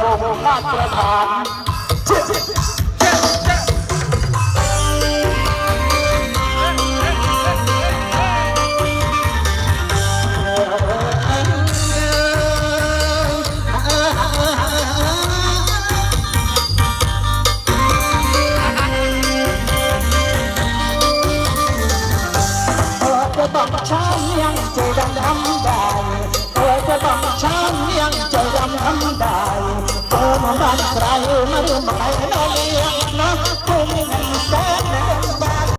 วงมาตรฐานบันยังใจดำดำ បានក្រៅមករួមបាយនៅនេះណាគុំ